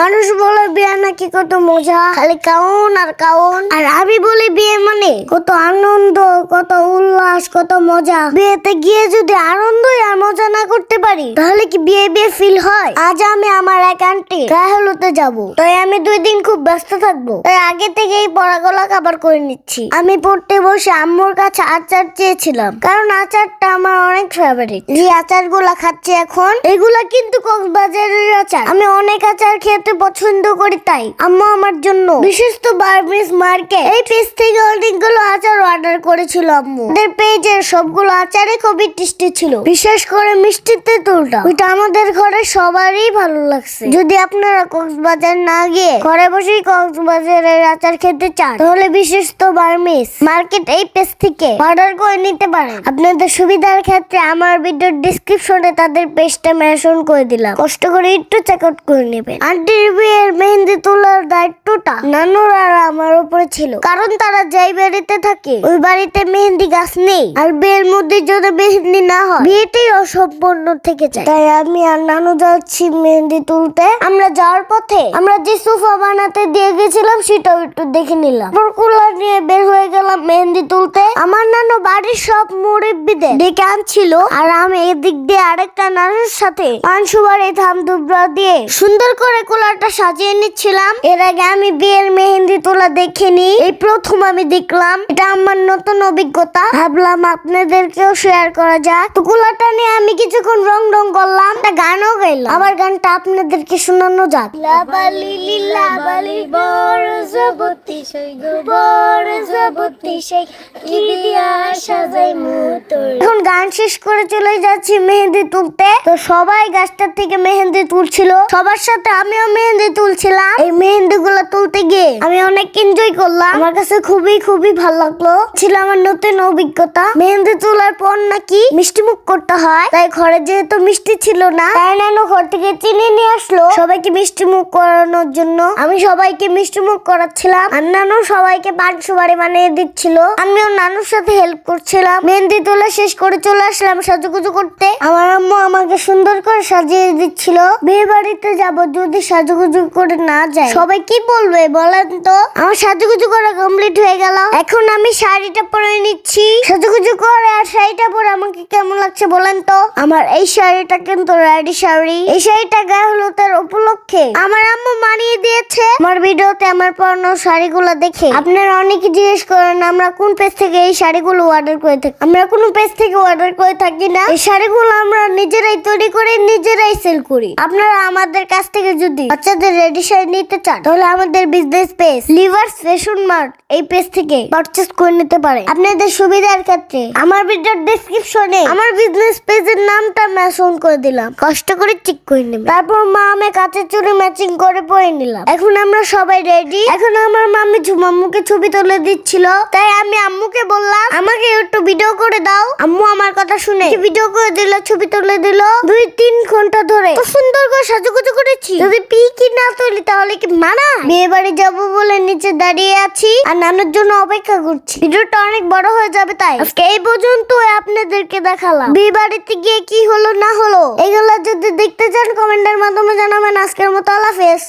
মানুষ বলে বিয়ে নাকি কত মজা? খালি কাউন আর কাউন। আর আমি বলি বিয়ে মানে কত আনন্দ, কত উল্লাস। কত মজা। বিয়েতে গিয়ে যদি আনন্দই আর মজা না করতে পারি, তাহলে কি বিয়ে বিয়ে ফিল হয়? আজ আমি আমার এক আন্টি গায়ে হলুতে যাব। তাই আমি দুই দিন খুব ব্যস্ত থাকব। তাই আগে থেকেই পড়াগুলা কাবার করে নিচ্ছি। আমি পড়তে বসে আম্মুর কাছে আচার চেয়েছিলাম। কারণ আচারটা আমার অনেক ফেভারিট যে আচারগুলা খাচ্ছি এখন, এগুলা কিন্তু কক্সবাজারের আচার। আমি অনেক আচার খেতে পছন্দ করি তাই। আম্মু আমার জন্য বিশেষ তো বার্মিস মার্কেট এই পেজ থেকে অনেকগুলো অর্ডার করেছিল আম্মু। ওদের পেজের সবগুলো আচারে খুবই টেস্টি ছিল। বিশেষ করে মিষ্টি তেঁতুলটা ওইটা আমাদের ঘরে সবারই ভালো লাগছে। যদি আপনারা কক্সবাজার না গিয়ে ঘরে বসেই কক্সবাজারের আচার খেতে চান, তাহলে বিশেষ তো বার্মিস মার্কেট এই পেজ থেকে অর্ডার করে নিতে পারেন। আপনাদের সুবিধার ক্ষেত্রে আমার ভিডিওর ডিসক্রিপশনে তাদের পেজটা মেনশন করে দিলাম। কষ্ট করে একটু চেক আউট করে নেবেন। আন্টির বিয়ের মেহেন্দি তোলার দায়িত্বটা নানুর আর আমার উপরে ছিল। কারণ তারা যেই বাড়িতে থাকে ওই বাড়িতে মেহেন্দি গাছ নেই আর বিয়ের মধ্যে যদি মেহেন্দি না হয়, বিয়েটাই অসম্পূর্ণ থেকে যায়। তাই আমি আর নানু যাচ্ছি মেহেন্দি তুলতে। আমরা যাওয়ার পথে আমরা যে সোফা বানাতে দিয়ে গেছিলাম, সেটাও একটু দেখে নিলাম। কুলার নিয়ে বের হয়ে গেলাম মেহেন্দি তুলতে। আমার নানু বাড়ির সব মুরব্বীদের ডেকে আনছিল আর আমি এদিক দিয়ে আরেকটা নানুর সাথে পানসুবাড়ি থাম দুবরা দিয়ে সুন্দর করে কুলারটা সাজিয়ে নিচ্ছিলাম। এর আগে আমি বিয়ের মেহেন্দি তোলা দেখিনি। এই প্রথম আমি দেখলাম। এটা আমার নতুন অভিজ্ঞতা ভাবলাম আপনাদেরকেও শেয়ার করা যাক। তো কুলাটা নিয়ে আমি কিছুক্ষণ রং রং করলাম, একটা গানও গাইলাম। আমার গানটা আপনাদেরকে শোনানো যাক। লাবালি লাবালি, বড় জবতি সেই গো বড় জবতি সেই, কি দিয়া সাজাই মুতর এখন গান শেষ করে চলে যাচ্ছি মেহেন্দি তুলতে। তো সবাই গাছটার থেকে মেহেন্দি তুলছিল। সবার সাথে আমিও মেহেন্দি তুলছিলাম। এই মেহেন্দি গুলো তুলতে গিয়ে আমি অনেক এনজয় করলাম। আমার কাছে খুবই খুবই ভালো লাগল। ছিল আমার নতুন অভিজ্ঞতা। মেহেন্দি তোলার পর নাকি মিষ্টি মুখ করতে হয়। তাই ঘরে যেহেতু মিষ্টি ছিল না, তাই নানু ঘর থেকে চিনি নিয়ে আসলো। সবাইকে মিষ্টি মুখ করানোর জন্য। আমি সবাইকে মিষ্টি মুখ করাচ্ছিলাম। আর নানু সবাইকে পান সুপারি বানিয়ে দিচ্ছিল। আমিও নানুর সাথে হেল্প করছিলাম। মেহেন্দি তোলা শেষ করে চলে আসলাম সাজুগুজু করতে। আমার আম্মু আমাকে সুন্দর করে সাজিয়ে দিচ্ছিল। বিয়ে বাড়িতে যাব যদি সাজুগুজু করে না যায় সবাই কি বলবে বলেন তো? আমার সাজুগুজু করা কমপ্লিট হয়ে গেল। এখন আমি শাড়িটা পরে নিচ্ছি। সাজুগুজু করে আর শাড়িটা পরে আমাকে কেমন লাগছে বলেন তো? আমার এই শাড়িটা কিন্তু রেডি শাড়ি। এই শাড়িটা গায়ে হলুদের উপলক্ষে আমার আম্মু মানিয়ে দিয়েছে। আমার ভিডিওতে আমার পরানো শাড়িগুলো দেখে আপনারা অনেকে জিজ্ঞেস করেন, আমরা কোন পেজ থেকে এই শাড়িগুলো অর্ডার করে থাকি? আমরা কোনো পেজ থেকে অর্ডার করে থাকি না। এই শাড়িগুলো আমরা নিজেরাই তৈরি করে নিজেরাই সেল করি। আপনারা আমাদের কাছ থেকে যদি বাচ্চাদের রেডি শাড়ি নিতে চান, তাহলে আমাদের business page livers fashion mart এই পেজ থেকে পারচেস করে নিতে পারে আপনাদের সুবিধার ক্ষেত্রে আমার ভিডিওর ডেসক্রিপশনে আমার বিজনেস পেজের নামটা মেনশন করে দিলাম। কষ্ট করে চেক করে নেবেন। তারপর মা আমি কাঁচের চুড়ি ম্যাচিং করে পরে নিলাম। এখন আমরা সবাই রেডি এখন আমার মামি ঝুমাম্মুকে ছবি তুলে দিচ্ছিল। তাই আমি আম্মুকে বললাম, আমাকে একটু ভিডিও করে দাও। আম্মু আমার কথা শুনে ভিডিও করে দিল ছবি তুলে দিল। দুই তিন ঘণ্টা ধরে। সুন্দর করে সাজুগুজু করেছি। যদি পি কি না তুলি তাহলে কি মানা বিয়ে বাড়ি যাব বলে নিচে দাঁড়িয়ে আছি আর নানুর জন্য অপেক্ষা করছি। ভিডিওটা অনেক বড় হয়ে যাবে তাই। আজকে এই পর্যন্ত আপনাদেরকে দেখালাম। বিয়ে বাড়িতে গিয়ে কি হলো না হলো? এগুলো যদি দেখতে চান কমেন্টের মাধ্যমে জানাবেন। আজকের মতো আল্লাহ হাফেজ।